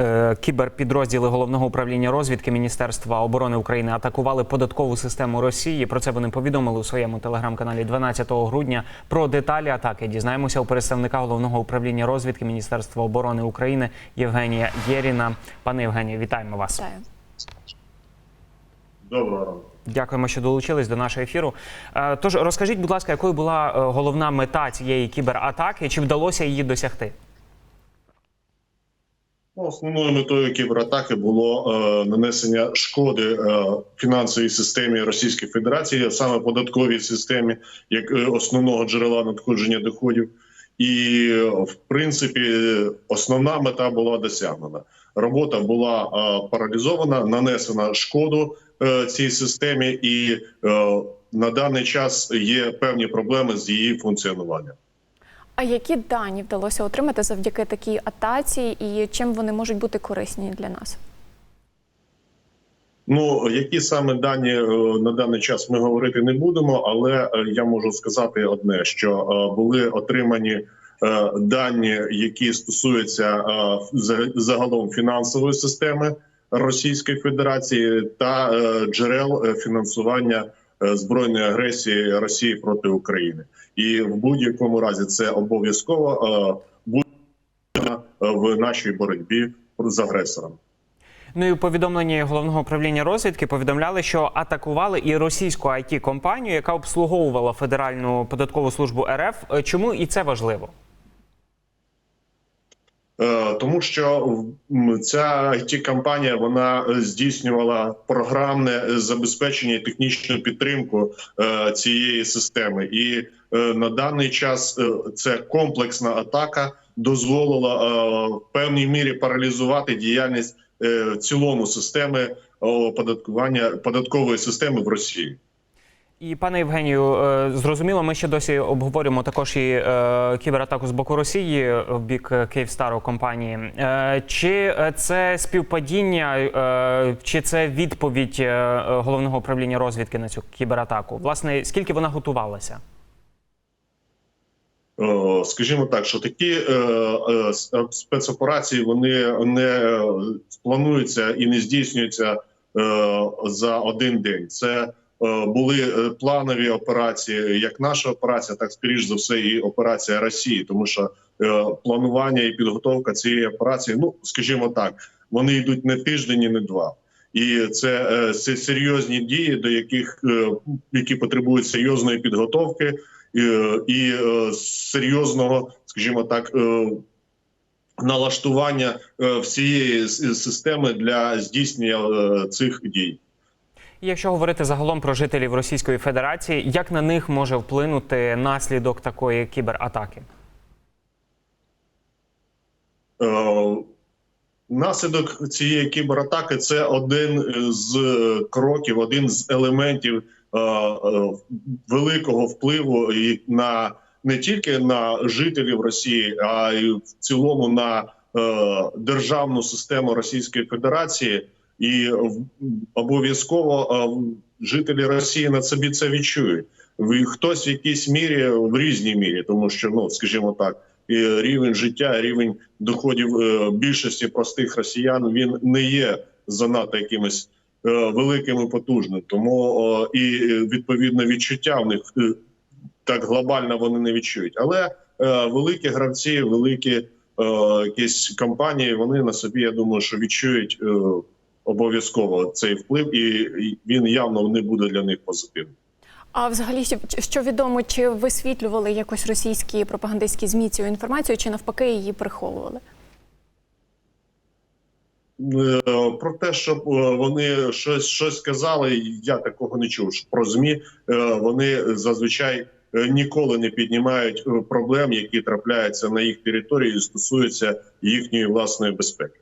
е, кіберпідрозділи головного управління розвідки Міністерства оборони України атакували податкову систему Росії. Про це вони повідомили у своєму телеграм-каналі 12 грудня. Про деталі атаки дізнаємося у представника головного управління розвідки Міністерства оборони України Євгенія Єріна. Пане Євгенію, вітаємо вас. Вітаю. Доброго ранку. Дякуємо, що долучились до нашого ефіру. Е, Тож розкажіть, будь ласка, якою була е, головна мета цієї кібератаки? Чи вдалося її досягти? Ну, Основною метою кібератаки було е, нанесення шкоди е, фінансовій системі Російської Федерації, а саме податковій системі, як е, основного джерела надходження доходів. І в принципі основна мета була досягнена. Робота була е, паралізована, нанесена шкоду е, цій системі, і е, на даний час є певні проблеми з її функціонуванням. А які дані вдалося отримати завдяки такій атаці, і чим вони можуть бути корисні для нас? Ну які саме дані е, на даний час ми говорити не будемо, але е, я можу сказати одне: що е, були отримані дані, які стосуються загалом фінансової системи Російської Федерації та джерел фінансування збройної агресії Росії проти України, і в будь-якому разі це обов'язково е, буде в нашій боротьбі з агресором. Ну і у головного управління розвідки повідомляли, що атакували і російську it компанію яка обслуговувала Федеральну податкову службу РФ. Е, Чому і це важливо? Е, Тому що ця it компанія вона здійснювала програмне забезпечення і технічну підтримку е, цієї системи, і е, на даний час це комплексна атака дозволила в певній мірі паралізувати діяльність в цілому системи оподаткування податкової системи в Росії. І пане Євгенію, е, зрозуміло, ми ще досі обговорюємо також і е, кібератаку з боку Росії в бік Київстару компанії. Е, Чи це співпадіння, чи це відповідь головного управління розвідки на цю кібератаку? Власне, скільки вона готувалася? Скажімо так, що такі спецоперації вони не плануються і не здійснюються за один день. Це були е, планові операції, як наша операція, так скоріш за все, і операція Росії, тому що е, планування і підготовка цієї операції, ну скажімо так, вони йдуть не тиждень, і не два. І це, е, це серйозні дії, до яких е, які потребують серйозної підготовки і, і е, серйозного, скажімо так, е, налаштування е, всієї системи для здійснення е, цих дій. Якщо говорити загалом про жителів Російської Федерації, як на них може вплинути наслідок такої кібератаки? Е, Наслідок цієї кібератаки це один з кроків, один з елементів е, е, великого впливу на не тільки на жителів Росії, а й в цілому на державну систему Російської Федерації. І в- обов'язково е, жителі Росії на собі це відчують. Хтось в якійсь мірі в різній мірі, тому що ну скажімо так, рівень життя, рівень доходів е, більшості простих росіян він не є занадто якимось е, великим і потужним. Тому е, і е, відповідно відчуття в них е, так глобально вони не відчують. Але е, великі гравці, великі е, якісь компанії, вони на собі, я думаю, що відчують е, обов'язково цей вплив, і, він явно не буде для них позитивним. А взагалі, що- відомо, чи висвітлювали якось російські пропагандистські змі цю інформацію, чи навпаки її приховували? Е, Про те, щоб е, вони щось щось казали, я такого не чув. Про змі е, вони зазвичай ніколи не піднімають проблем, які трапляються на їх території і стосуються їхньої власної безпеки.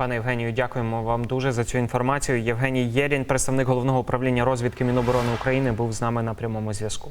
Пане Євгенію, дякуємо вам дуже за цю інформацію. Євгеній Єрін, представник головного управління розвідки Міноборони України, був з нами на прямому зв'язку.